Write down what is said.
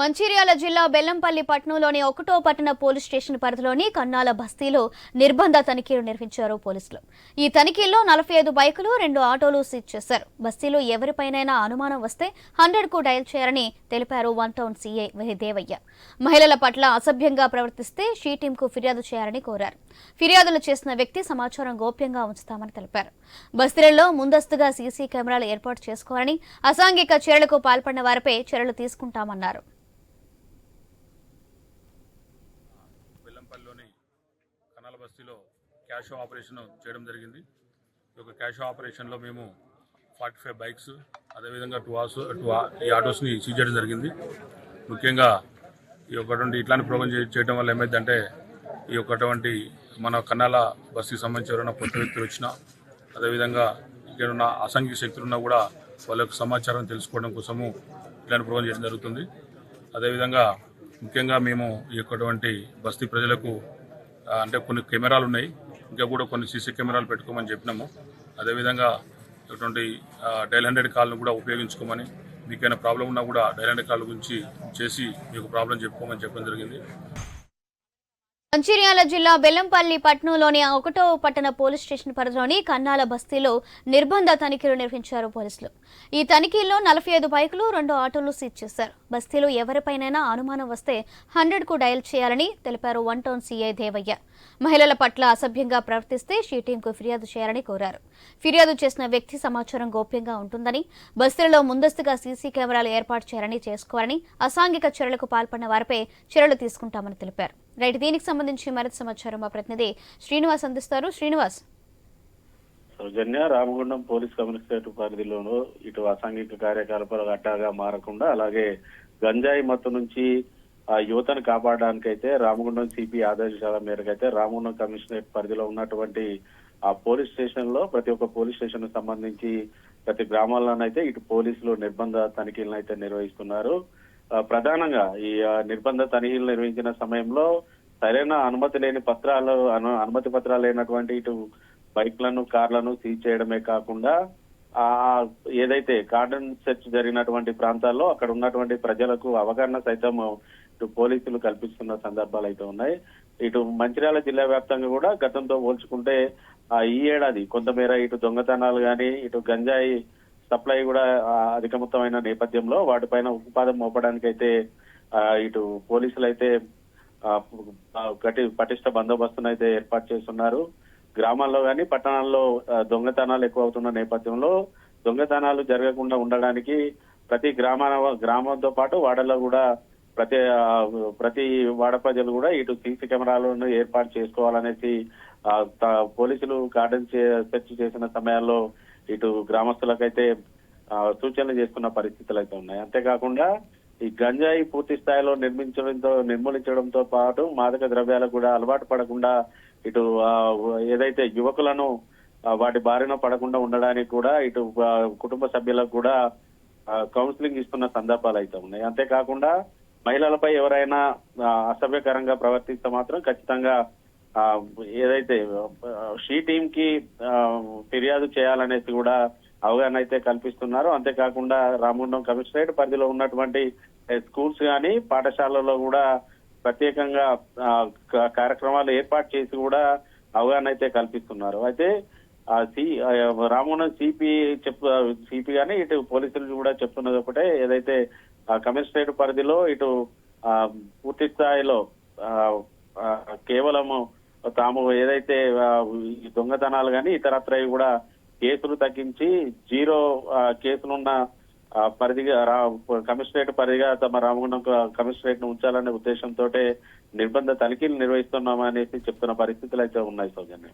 మంచిర్యాల జిల్లా బెల్లంపల్లి పట్టణంలోని ఒకటో పట్టణ పోలీస్ స్టేషన్ పరిధిలోని కన్నాల బస్తీలో నిర్బంధ తనిఖీలు నిర్వహించారు పోలీసులు. ఈ తనిఖీల్లో నలభై ఐదు బైకులు రెండు ఆటోలు సీజ్ చేశారు. బస్తీలో ఎవరిపైనైనా అనుమానం వస్తే హండ్రెడ్కు డయల్ చేయాలని తెలిపారు వన్ టౌన్ సీఐ దేవయ్య మహిళల పట్ల అసభ్యంగా ప్రవర్తిస్తే షీ టీమ్కు ఫిర్యాదు చేయాలని కోరారు. ఫిర్యాదులు చేసిన వ్యక్తి సమాచారం గోప్యంగా ఉంచుతామని తెలిపారు. బస్తీలలో ముందస్తుగా సీసీ కెమెరాలు ఏర్పాటు చేసుకోవాలని అసాంఘిక చర్యలకు పాల్పడిన వారిపై చర్యలు తీసుకుంటామన్నారు. కనాల క్యాష్ ఆపరేషన్ చేయడం జరిగింది. ఈ యొక్క క్యాష్ ఆపరేషన్లో మేము ఫార్టీ ఫైవ్ బైక్స్ అదేవిధంగా టూ హార్స్ టూ ఈ ఆటోస్ని సీజ్ చేయడం జరిగింది. ముఖ్యంగా ఈ ఒకటువంటి ఇట్లాంటి ప్రోగ్రామ్ చేయడం వల్ల ఏమైందంటే ఈ ఒకటువంటి మన కన్నాల బస్సుకి సంబంధించి ఎవరైనా కొత్త వ్యక్తులు వచ్చినా అదేవిధంగా ఇక్కడున్న అసంఖ్య శక్తులు ఉన్నా కూడా వాళ్ళ యొక్క సమాచారం తెలుసుకోవడం కోసము ఇట్లాంటి ప్రోగ్రామ్ చేయడం జరుగుతుంది. అదేవిధంగా ముఖ్యంగా మేము ఈ యొక్కటువంటి బస్తీ ప్రజలకు అంటే కొన్ని కెమెరాలు ఉన్నాయి. ఇంకా కూడా కొన్ని సీసీ కెమెరాలు పెట్టుకోమని చెప్పినాము. అదేవిధంగా ఇటువంటి డైల్ హండ్రెడ్ కాల్ను కూడా ఉపయోగించుకోమని మీకైనా ప్రాబ్లం ఉన్నా కూడా డైల్ హండ్రెడ్ కాల్ గురించి చేసి మీకు ప్రాబ్లం చెప్పుకోమని చెప్పడం జరిగింది. మంచిర్యాల జిల్లా బెల్లంపల్లి పట్టణంలోని ఒకటో పట్టణ పోలీస్ స్టేషన్ పరిధిలోని కన్నాల బస్తీలో నిర్బంధ తనిఖీలు నిర్వహించారు పోలీసులు. ఈ తనిఖీల్లో నలభై ఐదు బైకులు రెండు ఆటోలు సీజ్ చేశారు. బస్తీలో ఎవరిపైనైనా అనుమానం వస్తే హండ్రెడ్కు డయల్ చేయాలని తెలిపారు వన్ టౌన్ సీఐ దేవయ్య. మహిళల పట్ల అసభ్యంగా ప్రవర్తిస్తే షీ టీంకు ఫిర్యాదు చేయాలని కోరారు. ఫిర్యాదు చేసిన వ్యక్తి సమాచారం గోప్యంగా ఉంటుందని బస్తీలలో ముందస్తుగా సీసీ కెమెరాలు ఏర్పాటు చేయాలని చేసుకోవాలని అసాంఘిక చర్యలకు పాల్పడిన వారిపై చర్యలు తీసుకుంటామని తెలిపారు. రైట్ దీనికి సంబంధించి మరింత సమాచారం మా ప్రతినిధి శ్రీనివాస్ అందిస్తారు. శ్రీనివాస్. సౌజన్య రామగుండం పోలీస్ కమిషనరేట్ పరిధిలోనూ ఇటు అసాంఘిక కార్యకలాపాలు అడ్డాగా మారకుండా అలాగే గంజాయి మత్తు నుంచి ఆ యువతను కాపాడడానికైతే రామగుండం సిపి ఆదేశాల మేరకు అయితే రామగుండం కమిషనరేట్ పరిధిలో ఉన్నటువంటి ఆ పోలీస్ స్టేషన్లో ప్రతి ఒక్క పోలీస్ స్టేషన్ సంబంధించి ప్రతి గ్రామాల్లోనైతే ఇటు పోలీసులు నిర్బంధ తనిఖీలను అయితే నిర్వహిస్తున్నారు. ప్రధానంగా ఈ నిర్బంధ తనిఖీలు నిర్వహించిన సమయంలో సరైన అనుమతి లేని పత్రాలు అను- అనుమతి పత్రాలు లేనటువంటి ఇటు బైక్లను కార్లను సీజ్ చేయడమే కాకుండా ఆ ఏదైతే కార్డన్ సెర్చ్ జరిగినటువంటి ప్రాంతాల్లో అక్కడ ఉన్నటువంటి ప్రజలకు అవగాహన సైతం ఇటు పోలీసులు కల్పిస్తున్న సందర్భాలు అయితే ఉన్నాయి. ఇటు మంచిర్యాల జిల్లా వ్యాప్తంగా కూడా గతంతో పోల్చుకుంటే ఆ ఈ ఏడాది కొంతమేర ఇటు దొంగతనాలు కానీ ఇటు గంజాయి సప్లై కూడా ఆ, అధిక మొత్తమైన నేపథ్యంలో వాటిపైన ఉపాధం మోపడానికి అయితే ఇటు పోలీసులు అయితే కటి గట్టి పటిష్ట బందోబస్తును అయితే ఏర్పాటు చేస్తున్నారు. గ్రామాల్లో కానీ పట్టణాల్లో దొంగతనాలు ఎక్కువ అవుతున్న నేపథ్యంలో దొంగతనాలు జరగకుండా ఉండడానికి ప్రతి గ్రామ గ్రామంతో పాటు వాడలో కూడా ప్రతి ఆ, ప్రతి వాడ ప్రజలు కూడా ఇటు సీసీ కెమెరాలను ఏర్పాటు చేసుకోవాలనేసి పోలీసులు గార్డెన్ సెర్చ్ చేసిన సమయాల్లో ఇటు గ్రామస్తులకైతే సూచనలు చేస్తున్న పరిస్థితులు అయితే ఉన్నాయి. అంతేకాకుండా ఈ గంజాయి పూర్తి స్థాయిలో నిర్మించడంతో నిర్మూలించడంతో పాటు మాదక ద్రవ్యాలకు కూడా అలవాటు పడకుండా ఇటు ఏదైతే యువకులను వాటి బారిన పడకుండా ఉండడానికి కూడా ఇటు కుటుంబ సభ్యులకు కూడా కౌన్సిలింగ్ ఇస్తున్న సందర్భాలు అయితే ఉన్నాయి. అంతేకాకుండా మహిళలపై ఎవరైనా అసభ్యకరంగా ప్రవర్తిస్తే మాత్రం ఖచ్చితంగా ఏదైతే షీ టీమ్కి ఫిర్యాదు చేయాలనేసి కూడా అవగాహన అయితే కల్పిస్తున్నారు. అంతేకాకుండా రామగుండం కమిషనరేట్ పరిధిలో ఉన్నటువంటి స్కూల్స్ కానీ పాఠశాలలో కూడా ప్రత్యేకంగా ఆ, కార్యక్రమాలు ఏర్పాటు చేసి కూడా అవగాహన అయితే కల్పిస్తున్నారు. అయితే ఆ సి రామగుండం సిపి చెప్పు సిపి కానీ ఇటు పోలీసులు కూడా చెప్తున్నది ఒకటే ఏదైతే ఆ కమిషనరేట్ పరిధిలో ఇటు ఆ, పూర్తి స్థాయిలో కేవలము తాము ఏదైతే దొంగతనాలు కానీ ఇతరత్రవి కూడా కేసులు తగ్గించి జీరో ఆ, కేసులున్న ఆ, పరిధిగా రా- కమిషనరేట్ పరిధిగా తమ రామగుండం కమిషనరేట్ను ఉంచాలనే ఉద్దేశంతో నిర్బంధ తనిఖీలు నిర్వహిస్తున్నామనేసి చెప్తున్న పరిస్థితులు అయితే ఉన్నాయి సౌజన్య.